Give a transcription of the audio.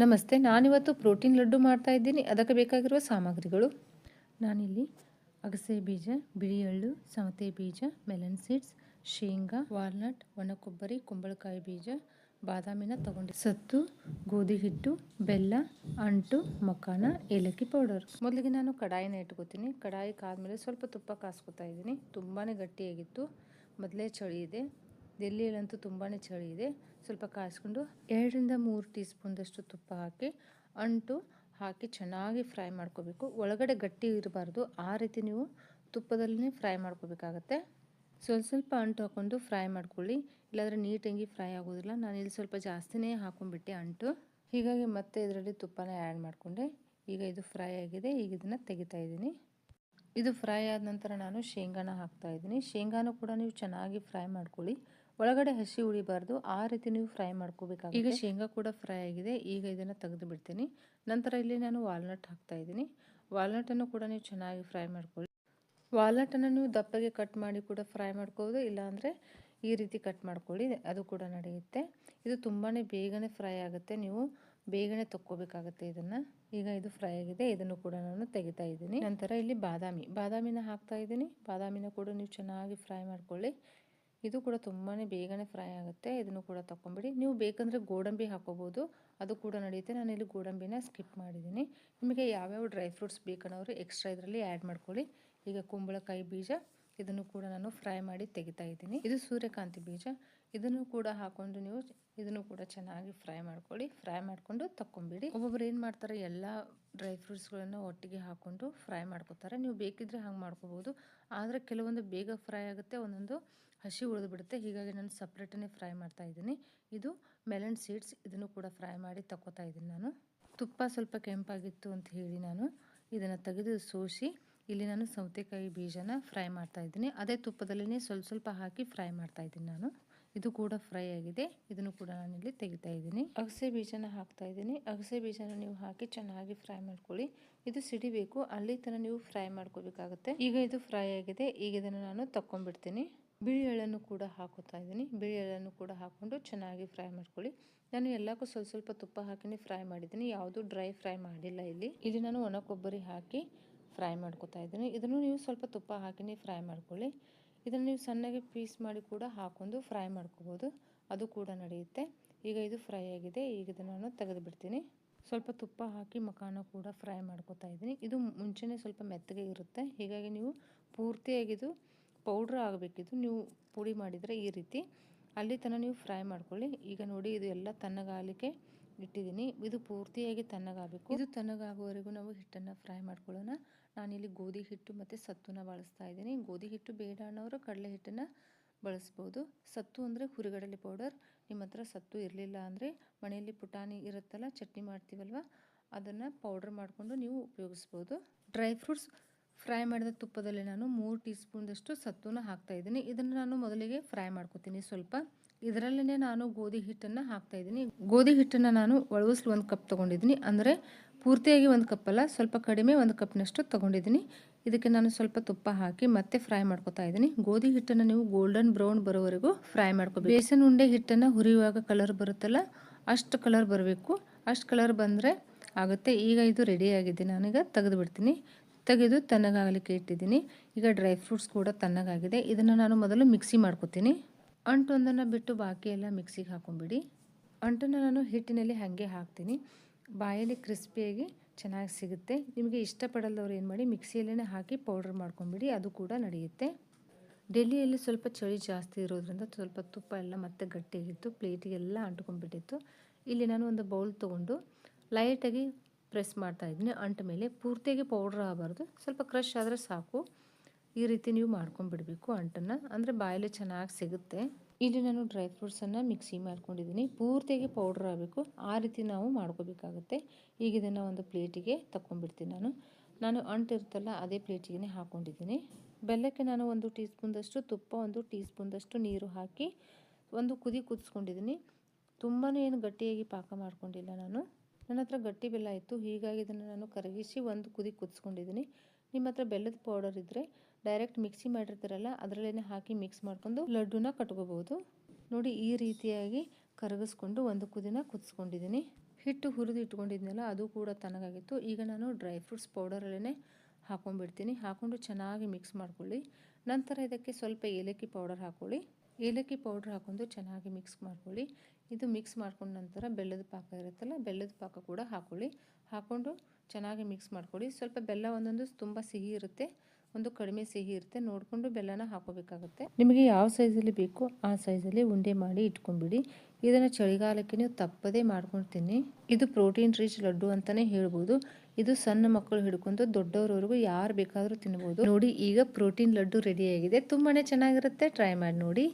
ನಮಸ್ತೆ, ನಾನಿವತ್ತು ಪ್ರೋಟೀನ್ ಲಡ್ಡು ಮಾಡ್ತಾ ಇದ್ದೀನಿ. ಅದಕ್ಕೆ ಬೇಕಾಗಿರುವ ಸಾಮಗ್ರಿಗಳು. ನಾನಿಲ್ಲಿ ಅಗಸೆ ಬೀಜ ಬಿಳಿ ಎಳ್ಳು ಸವತೆ ಬೀಜ ಮೆಲನ್ ಸೀಡ್ಸ್ ಶೇಂಗಾ ವಾಲ್ನಟ್ ಒಣ ಕೊಬ್ಬರಿ ಕುಂಬಳಕಾಯಿ ಬೀಜ, ಬಾದಾಮಿನ ತಗೊಂಡು ಸತ್ತು, ಗೋಧಿ ಹಿಟ್ಟು, ಬೆಲ್ಲ, ಅಂಟು, ಮಕಾನ, ಏಲಕ್ಕಿ ಪೌಡರ್. ಮೊದಲಿಗೆ ನಾನು ಕಡಾಯಿನ ಇಟ್ಕೋತೀನಿ. ಕಡಾಯಿ ಕಾದ್ಮೇಲೆ ಸ್ವಲ್ಪ ತುಪ್ಪ ಕಾಸ್ಕೊತಾ ಇದ್ದೀನಿ. ತುಂಬಾ ಗಟ್ಟಿಯಾಗಿತ್ತು. ಮೊದಲೇ ಚಳಿ ಇದೆ. ಡೆಲ್ಲಿಯಲ್ಲಂತೂ ತುಂಬಾ ಚಳಿ ಇದೆ. ಸ್ವಲ್ಪ ಕಾಯಿಸ್ಕೊಂಡು ಎರಡರಿಂದ ಮೂರು ಟೀ ಸ್ಪೂನ್ದಷ್ಟು ತುಪ್ಪ ಹಾಕಿ, ಅಂಟು ಹಾಕಿ ಚೆನ್ನಾಗಿ ಫ್ರೈ ಮಾಡ್ಕೋಬೇಕು. ಒಳಗಡೆ ಗಟ್ಟಿ ಇರಬಾರ್ದು. ಆ ರೀತಿ ನೀವು ತುಪ್ಪದಲ್ಲೇ ಫ್ರೈ ಮಾಡ್ಕೋಬೇಕಾಗತ್ತೆ. ಸ್ವಲ್ಪ ಸ್ವಲ್ಪ ಅಂಟು ಹಾಕ್ಕೊಂಡು ಫ್ರೈ ಮಾಡ್ಕೊಳ್ಳಿ. ಇಲ್ಲಾಂದರೆ ನೀಟಾಗಿ ಫ್ರೈ ಆಗೋದಿಲ್ಲ. ನಾನು ಇಲ್ಲಿ ಸ್ವಲ್ಪ ಜಾಸ್ತಿನೇ ಹಾಕೊಂಡ್ಬಿಟ್ಟೆ ಅಂಟು. ಹೀಗಾಗಿ ಮತ್ತೆ ಇದರಲ್ಲಿ ತುಪ್ಪನ ಆ್ಯಡ್ ಮಾಡಿಕೊಂಡೆ. ಈಗ ಇದು ಫ್ರೈ ಆಗಿದೆ. ಈಗ ಇದನ್ನು ತೆಗಿತಾ ಇದ್ದೀನಿ. ಇದು ಫ್ರೈ ಆದ ನಂತರ ನಾನು ಶೇಂಗಾನ ಹಾಕ್ತಾ ಇದ್ದೀನಿ. ಶೇಂಗಾನು ಕೂಡ ನೀವು ಚೆನ್ನಾಗಿ ಫ್ರೈ ಮಾಡ್ಕೊಳ್ಳಿ. ಒಳಗಡೆ ಹಸಿ ಉಳಿಬಾರ್ದು ಆ ರೀತಿ ನೀವು ಫ್ರೈ ಮಾಡ್ಕೋಬೇಕಾಗುತ್ತೆ. ಈಗ ಶೇಂಗಾ ಕೂಡ ಫ್ರೈ ಆಗಿದೆ. ಈಗ ಇದನ್ನು ತೆಗೆದು ಬಿಡ್ತೀನಿ ನಂತರ ಇಲ್ಲಿ ನಾನು ವಾಲ್ನಟ್ ಹಾಕ್ತಾ ಇದ್ದೀನಿ. ವಾಲ್ನಟನ್ನು ಕೂಡ ನೀವು ಚೆನ್ನಾಗಿ ಫ್ರೈ ಮಾಡ್ಕೊಳ್ಳಿ. ವಾಲ್ನಟನ್ನು ನೀವು ದಪ್ಪಗೆ ಕಟ್ ಮಾಡಿ ಕೂಡ ಫ್ರೈ ಮಾಡ್ಕೋಬೋದು. ಇಲ್ಲಾಂದರೆ ಈ ರೀತಿ ಕಟ್ ಮಾಡ್ಕೊಳ್ಳಿ. ಅದು ಕೂಡ ನಡೆಯುತ್ತೆ. ಇದು ತುಂಬಾ ಬೇಗನೆ ಫ್ರೈ ಆಗುತ್ತೆ. ನೀವು ಬೇಗನೆ ತಕ್ಕೋಬೇಕಾಗತ್ತೆ ಇದನ್ನು. ಈಗ ಇದು ಫ್ರೈ ಆಗಿದೆ. ಇದನ್ನು ಕೂಡ ನಾನು ತೆಗಿತಾ ಇದ್ದೀನಿ. ನಂತರ ಇಲ್ಲಿ ಬಾದಾಮಿ. ಬಾದಾಮಿನ ಹಾಕ್ತಾ ಇದ್ದೀನಿ. ಬಾದಾಮಿನ ಕೂಡ ನೀವು ಚೆನ್ನಾಗಿ ಫ್ರೈ ಮಾಡ್ಕೊಳ್ಳಿ. ಇದು ಕೂಡ ತುಂಬಾ ಬೇಗನೆ ಫ್ರೈ ಆಗುತ್ತೆ. ಇದನ್ನು ಕೂಡ ತಗೊಂಬಿಡಿ ನೀವು ಬೇಕಂದರೆ ಗೋಡಂಬಿ ಹಾಕೋಬೋದು. ಅದು ಕೂಡ ನಡೆಯುತ್ತೆ. ನಾನು ಇಲ್ಲಿ ಗೋಡಂಬಿನ ಸ್ಕಿಪ್ ಮಾಡಿದ್ದೀನಿ. ನಿಮಗೆ ಯಾವ್ಯಾವ ಡ್ರೈ ಫ್ರೂಟ್ಸ್ ಬೇಕನ್ನೋರು ಎಕ್ಸ್ಟ್ರಾ ಇದರಲ್ಲಿ ಆ್ಯಡ್ ಮಾಡ್ಕೊಳ್ಳಿ. ಈಗ ಕುಂಬಳಕಾಯಿ ಬೀಜ ಇದನ್ನು ಕೂಡ ನಾನು ಫ್ರೈ ಮಾಡಿ ತೆಗಿತಾ ಇದ್ದೀನಿ. ಇದು ಸೂರ್ಯಕಾಂತಿ ಬೀಜ. ಇದನ್ನು ಕೂಡ ಹಾಕೊಂಡು ನೀವು ಇದನ್ನು ಕೂಡ ಚೆನ್ನಾಗಿ ಫ್ರೈ ಮಾಡ್ಕೊಳ್ಳಿ. ಫ್ರೈ ಮಾಡಿಕೊಂಡು ತಕ್ಕೊಂಬಿಡಿ. ಒಬ್ಬೊಬ್ರು ಏನು ಮಾಡ್ತಾರೆ, ಎಲ್ಲ ಡ್ರೈ ಫ್ರೂಟ್ಸ್ಗಳನ್ನು ಒಟ್ಟಿಗೆ ಹಾಕ್ಕೊಂಡು ಫ್ರೈ ಮಾಡ್ಕೋತಾರೆ. ನೀವು ಬೇಕಿದ್ರೆ ಹಂಗೆ ಮಾಡ್ಕೋಬೋದು. ಆದರೆ ಕೆಲವೊಂದು ಬೇಗ ಫ್ರೈ ಆಗುತ್ತೆ, ಒಂದೊಂದು ಹಸಿ ಉಳಿದು ಬಿಡುತ್ತೆ ಹೀಗಾಗಿ ನಾನು ಸಪ್ರೇಟನ್ನೇ ಫ್ರೈ ಮಾಡ್ತಾ ಇದ್ದೀನಿ. ಇದು ಮೆಲನ್ ಸೀಡ್ಸ್ ಇದನ್ನು ಕೂಡ ಫ್ರೈ ಮಾಡಿ ತಕ್ಕೋತಾ ಇದ್ದೀನಿ ನಾನು. ತುಪ್ಪ ಸ್ವಲ್ಪ ಕೆಂಪಾಗಿತ್ತು ಅಂತ ಹೇಳಿ ನಾನು ಇದನ್ನು ತೆಗೆದು ಸೋಸಿ ಇಲ್ಲಿ ನಾನು ಸೌತೆಕಾಯಿ ಬೀಜನ ಫ್ರೈ ಮಾಡ್ತಾ ಇದ್ದೀನಿ. ಅದೇ ತುಪ್ಪದಲ್ಲೇ ಸ್ವಲ್ಪ ಸ್ವಲ್ಪ ಹಾಕಿ ಫ್ರೈ ಮಾಡ್ತಾ ಇದ್ದೀನಿ ನಾನು. ಇದು ಕೂಡ ಫ್ರೈ ಆಗಿದೆ. ಇದನ್ನು ಕೂಡ ನಾನು ಇಲ್ಲಿ ತೆಗಿತಾ ಇದ್ದೀನಿ. ಅಗಸೆ ಬೀಜನ ಹಾಕ್ತಾ ಇದ್ದೀನಿ. ಅಗಸೆ ಬೀಜನ ನೀವು ಹಾಕಿ ಚೆನ್ನಾಗಿ ಫ್ರೈ ಮಾಡ್ಕೊಳ್ಳಿ. ಇದು ಸಿಡಿಬೇಕು. ಅಲ್ಲಿ ತನಕ ನೀವು ಫ್ರೈ ಮಾಡ್ಕೋಬೇಕಾಗುತ್ತೆ. ಈಗ ಇದು ಫ್ರೈ ಆಗಿದೆ. ಈಗ ಇದನ್ನು ನಾನು ತಕ್ಕೊಂಡ್ಬಿಡ್ತೀನಿ. ಬಿಳಿ ಎಳ್ಳನ್ನು ಕೂಡ ಹಾಕೋತಾ ಇದ್ದೀನಿ. ಬಿಳಿ ಎಳ್ಳನ್ನು ಕೂಡ ಹಾಕ್ಕೊಂಡು ಚೆನ್ನಾಗಿ ಫ್ರೈ ಮಾಡ್ಕೊಳ್ಳಿ. ನಾನು ಎಲ್ಲಕ್ಕೂ ಸ್ವಲ್ಪ ಸ್ವಲ್ಪ ತುಪ್ಪ ಹಾಕಿನೇ ಫ್ರೈ ಮಾಡಿದ್ದೀನಿ. ಯಾವುದು ಡ್ರೈ ಫ್ರೈ ಮಾಡಿಲ್ಲ ಇಲ್ಲಿ. ಇಲ್ಲಿ ನಾನು ಒಣ ಕೊಬ್ಬರಿ ಹಾಕಿ ಫ್ರೈ ಮಾಡ್ಕೊತಾ ಇದ್ದೀನಿ. ಇದನ್ನು ನೀವು ಸ್ವಲ್ಪ ತುಪ್ಪ ಹಾಕಿನೇ ಫ್ರೈ ಮಾಡ್ಕೊಳ್ಳಿ. ಇದನ್ನು ನೀವು ಸಣ್ಣಗೆ ಪೀಸ್ ಮಾಡಿ ಕೂಡ ಹಾಕೊಂಡು ಫ್ರೈ ಮಾಡ್ಕೋಬೋದು. ಅದು ಕೂಡ ನಡೆಯುತ್ತೆ. ಈಗ ಇದು ಫ್ರೈ ಆಗಿದೆ. ಈಗ ಇದನ್ನು ನಾನು ತೆಗೆದು ಬಿಡ್ತೀನಿ ಸ್ವಲ್ಪ ತುಪ್ಪ ಹಾಕಿ ಮಕಾನ ಕೂಡ ಫ್ರೈ ಮಾಡ್ಕೋತಾ ಇದ್ದೀನಿ. ಇದು ಮುಂಚೆನೇ ಸ್ವಲ್ಪ ಮೆತ್ತಗೆ ಇರುತ್ತೆ. ಹೀಗಾಗಿ ನೀವು ಪೂರ್ತಿಯಾಗಿದು ಪೌಡ್ರ್ ಆಗಬೇಕಿದು ನೀವು ಪುಡಿ ಮಾಡಿದರೆ ಈ ರೀತಿ. ಅಲ್ಲಿ ತನಕ ನೀವು ಫ್ರೈ ಮಾಡ್ಕೊಳ್ಳಿ. ಈಗ ನೋಡಿ, ಇದು ಎಲ್ಲ ತಣ್ಣಗಾಗಲಿಕ್ಕೆ ಇಟ್ಟಿದ್ದೀನಿ. ಇದು ಪೂರ್ತಿಯಾಗಿ ತಣ್ಣಗಾಗಬೇಕು. ಇದು ತಣ್ಣಗಾಗುವವರೆಗೂ ನಾವು ಹಿಟ್ಟನ್ನು ಫ್ರೈ ಮಾಡ್ಕೊಳ್ಳೋಣ. ನಾನಿಲ್ಲಿ ಗೋಧಿ ಹಿಟ್ಟು ಮತ್ತು ಸತ್ತುನ ಬಳಸ್ತಾ ಇದ್ದೀನಿ. ಗೋಧಿ ಹಿಟ್ಟು ಬೇಡ ಅನ್ನೋರು ಕಡಲೆ ಹಿಟ್ಟನ್ನು ಬಳಸ್ಬೋದು. ಸತ್ತು ಅಂದರೆ ಹುರಿಗಡಲೆ ಪೌಡರ್. ನಿಮ್ಮ ಹತ್ರ ಸತ್ತು ಇರಲಿಲ್ಲ ಅಂದರೆ ಮನೆಯಲ್ಲಿ ಪುಟಾಣಿ ಇರುತ್ತಲ್ಲ, ಚಟ್ನಿ ಮಾಡ್ತೀವಲ್ವ, ಅದನ್ನು ಪೌಡ್ರ್ ಮಾಡಿಕೊಂಡು ನೀವು ಉಪಯೋಗಿಸ್ಬೋದು. ಡ್ರೈ ಫ್ರೂಟ್ಸ್ ಫ್ರೈ ಮಾಡಿದ ತುಪ್ಪದಲ್ಲಿ ನಾನು ಮೂರು ಟೀ ಸ್ಪೂನ್ದಷ್ಟು ಸತ್ತುನ ಹಾಕ್ತಾಯಿದ್ದೀನಿ ಇದನ್ನು ನಾನು ಮೊದಲಿಗೆ ಫ್ರೈ ಮಾಡ್ಕೊತೀನಿ ಸ್ವಲ್ಪ. ಇದರಲ್ಲೇ ನಾನು ಗೋಧಿ ಹಿಟ್ಟನ್ನು ಹಾಕ್ತಾಯಿದ್ದೀನಿ ಗೋಧಿ ಹಿಟ್ಟನ್ನು ನಾನು ಒಳಗಿಸ್ಲು ಒಂದು ಕಪ್ ತೊಗೊಂಡಿದ್ದೀನಿ. ಅಂದರೆ ಪೂರ್ತಿಯಾಗಿ ಒಂದು ಕಪ್ಪಲ್ಲ, ಸ್ವಲ್ಪ ಕಡಿಮೆ ಒಂದು ಕಪ್ನಷ್ಟು ತೊಗೊಂಡಿದ್ದೀನಿ. ಇದಕ್ಕೆ ನಾನು ಸ್ವಲ್ಪ ತುಪ್ಪ ಹಾಕಿ ಮತ್ತೆ ಫ್ರೈ ಮಾಡ್ಕೊತಾ ಇದ್ದೀನಿ. ಗೋಧಿ ಹಿಟ್ಟನ್ನು ನೀವು ಗೋಲ್ಡನ್ ಬ್ರೌನ್ ಬರೋವರೆಗೂ ಫ್ರೈ ಮಾಡ್ಕೋಬೇಕು. ಬೇಸನ್ ಉಂಡೆ ಹಿಟ್ಟನ್ನು ಹುರಿಯುವಾಗ ಕಲರ್ ಬರುತ್ತಲ್ಲ, ಅಷ್ಟು ಕಲರ್ ಬರಬೇಕು. ಅಷ್ಟು ಕಲರ್ ಬಂದರೆ ಆಗುತ್ತೆ. ಈಗ ಇದು ರೆಡಿಯಾಗಿದೆ ನಾನೀಗ ತೆಗೆದು ಬಿಡ್ತೀನಿ ತೆಗೆದು ತಣ್ಣಗಾಗಲಿಕ್ಕೆ ಇಟ್ಟಿದ್ದೀನಿ. ಈಗ ಡ್ರೈ ಫ್ರೂಟ್ಸ್ ಕೂಡ ತಣ್ಣಗಾಗಿದೆ. ಇದನ್ನು ನಾನು ಮೊದಲು ಮಿಕ್ಸಿ ಮಾಡ್ಕೊತೀನಿ. ಅಂಟೊಂದನ್ನು ಬಿಟ್ಟು ಬಾಕಿ ಎಲ್ಲ ಮಿಕ್ಸಿಗೆ ಹಾಕೊಂಬಿಡಿ. ಅಂಟನ್ನು ನಾನು ಹಿಟ್ಟಿನಲ್ಲಿ ಹಾಗೆ ಹಾಕ್ತೀನಿ. ಬಾಯಲ್ಲಿ ಕ್ರಿಸ್ಪಿಯಾಗಿ ಚೆನ್ನಾಗಿ ಸಿಗುತ್ತೆ. ನಿಮಗೆ ಇಷ್ಟಪಡಲ್ಲವ್ರು ಏನು ಮಾಡಿ ಮಿಕ್ಸಿಯಲ್ಲೇ ಹಾಕಿ ಪೌಡ್ರ್ ಮಾಡ್ಕೊಂಬಿಡಿ, ಅದು ಕೂಡ ನಡೆಯುತ್ತೆ. ಡೆಲ್ಲಿಯಲ್ಲಿ ಸ್ವಲ್ಪ ಚಳಿ ಜಾಸ್ತಿ ಇರೋದ್ರಿಂದ ಸ್ವಲ್ಪ ತುಪ್ಪ ಎಲ್ಲ ಮತ್ತೆ ಗಟ್ಟಿಯಾಗಿತ್ತು. ಪ್ಲೇಟಿಗೆಲ್ಲ ಅಂಟ್ಕೊಂಡ್ಬಿಟ್ಟಿತ್ತು. ಇಲ್ಲಿ ನಾನು ಒಂದು ಬೌಲ್ ತೊಗೊಂಡು ಲೈಟಾಗಿ ಪ್ರೆಸ್ ಮಾಡ್ತಾ ಇದ್ದೀನಿ. ಅಂಟ ಮೇಲೆ ಪೂರ್ತಿಯಾಗಿ ಪೌಡ್ರ್ ಆಗಬಾರ್ದು. ಸ್ವಲ್ಪ ಕ್ರಷ್ ಆದರೆ ಸಾಕು. ಈ ರೀತಿ ನೀವು ಮಾಡ್ಕೊಂಡ್ಬಿಡಬೇಕು ಅಂಟನ್ನು. ಅಂದರೆ ಬಾಯಲ್ಲಿ ಚೆನ್ನಾಗಿ ಸಿಗುತ್ತೆ. ಇಲ್ಲಿ ನಾನು ಡ್ರೈ ಫ್ರೂಟ್ಸನ್ನು ಮಿಕ್ಸಿ ಮಾಡ್ಕೊಂಡಿದ್ದೀನಿ. ಪೂರ್ತಿಯಾಗಿ ಪೌಡ್ರ್ ಆಗಬೇಕು. ಆ ರೀತಿ ನಾವು ಮಾಡ್ಕೋಬೇಕಾಗುತ್ತೆ. ಈಗ ಇದನ್ನು ಒಂದು ಪ್ಲೇಟಿಗೆ ತಗೊಂಡ್ಬಿಡ್ತೀನಿ ನಾನು. ನಾನು ಅಂಟು ಇರುತ್ತಲ್ಲ, ಅದೇ ಪ್ಲೇಟಿಗೆ ಹಾಕ್ಕೊಂಡಿದ್ದೀನಿ ಬೆಲ್ಲಕ್ಕೆ ನಾನು ಒಂದು ಟೀ ಸ್ಪೂನ್ದಷ್ಟು ತುಪ್ಪ ಒಂದು ಟೀ ಸ್ಪೂನ್ದಷ್ಟು ನೀರು ಹಾಕಿ ಒಂದು ಕುದಿ ಕುದಿಸ್ಕೊಂಡಿದ್ದೀನಿ. ತುಂಬಾ ಏನು ಗಟ್ಟಿಯಾಗಿ ಪಾಕ ಮಾಡ್ಕೊಂಡಿಲ್ಲ ನಾನು. ನನ್ನ ಹತ್ರ ಗಟ್ಟಿ ಬೆಲ್ಲ ಇತ್ತು, ಹೀಗಾಗಿ ಇದನ್ನು ನಾನು ಕರಗಿಸಿ ಒಂದು ಕುದಿ ಕುದಿಸ್ಕೊಂಡಿದ್ದೀನಿ. ನಿಮ್ಮ ಹತ್ರ ಬೆಲ್ಲದ ಪೌಡರ್ ಇದ್ದರೆ ಡೈರೆಕ್ಟ್ ಮಿಕ್ಸಿ ಮಾಡಿರ್ತಾರಲ್ಲ ಅದರಲ್ಲೇ ಹಾಕಿ ಮಿಕ್ಸ್ ಮಾಡ್ಕೊಂಡು ಲಡ್ಡುನ ಕಟ್ಕೋಬೋದು ನೋಡಿ, ಈ ರೀತಿಯಾಗಿ ಕರಗಿಸ್ಕೊಂಡು ಒಂದು ಕುದಿನ ಕುದಿಸ್ಕೊಂಡಿದ್ದೀನಿ. ಹಿಟ್ಟು ಹುರಿದು ಇಟ್ಕೊಂಡಿದ್ನಲ್ಲ, ಅದು ಕೂಡ ತನಗಾಗಿತ್ತು. ಈಗ ನಾನು ಡ್ರೈ ಫ್ರೂಟ್ಸ್ ಪೌಡರಲ್ಲೇ ಹಾಕೊಂಡ್ಬಿಡ್ತೀನಿ. ಹಾಕೊಂಡು ಚೆನ್ನಾಗಿ ಮಿಕ್ಸ್ ಮಾಡ್ಕೊಳ್ಳಿ. ನಂತರ ಇದಕ್ಕೆ ಸ್ವಲ್ಪ ಏಲಕ್ಕಿ ಪೌಡರ್ ಹಾಕೊಳ್ಳಿ. ಏಲಕ್ಕಿ ಪೌಡ್ರ್ ಹಾಕೊಂಡು ಚೆನ್ನಾಗಿ ಮಿಕ್ಸ್ ಮಾಡ್ಕೊಳ್ಳಿ. ಇದು ಮಿಕ್ಸ್ ಮಾಡ್ಕೊಂಡ ನಂತರ ಬೆಲ್ಲದ ಪಾಕ ಇರುತ್ತಲ್ಲ, ಬೆಲ್ಲದ ಪಾಕ ಕೂಡ ಹಾಕೊಳ್ಳಿ. ಹಾಕ್ಕೊಂಡು ಚೆನ್ನಾಗಿ ಮಿಕ್ಸ್ ಮಾಡ್ಕೊಳ್ಳಿ. ಸ್ವಲ್ಪ ಬೆಲ್ಲ ಒಂದೊಂದು ತುಂಬ ಸಿಹಿ ಇರುತ್ತೆ, ಒಂದು ಕಡಿಮೆ ಸಿಹಿ ಇರುತ್ತೆ. ನೋಡಿಕೊಂಡು ಬೆಲ್ಲನ ಹಾಕೋಬೇಕಾಗುತ್ತೆ. ನಿಮಗೆ ಯಾವ ಸೈಜಲ್ಲಿ ಬೇಕೋ ಆ ಸೈಜಲ್ಲಿ ಉಂಡೆ ಮಾಡಿ ಇಟ್ಕೊಂಡ್ಬಿಡಿ. ಇದನ್ನು ಚಳಿಗಾಲಕ್ಕೆ ನೀವು ತಪ್ಪದೇ ಮಾಡ್ಕೊಂಡು ತಿನ್ನಿ ಇದು ಪ್ರೋಟೀನ್ ರಿಚ್ ಲಡ್ಡು ಅಂತಲೇ ಹೇಳ್ಬೋದು. ಇದು ಸಣ್ಣ ಮಕ್ಕಳು ಹಿಡ್ಕೊಂಡು ದೊಡ್ಡವರವರೆಗೂ ಯಾರು ಬೇಕಾದರೂ ತಿನ್ಬೋದು. ನೋಡಿ, ಈಗ ಪ್ರೋಟೀನ್ ಲಡ್ಡು ರೆಡಿಯಾಗಿದೆ ತುಂಬಾ ಚೆನ್ನಾಗಿರುತ್ತೆ. ಟ್ರೈ ಮಾಡಿ ನೋಡಿ.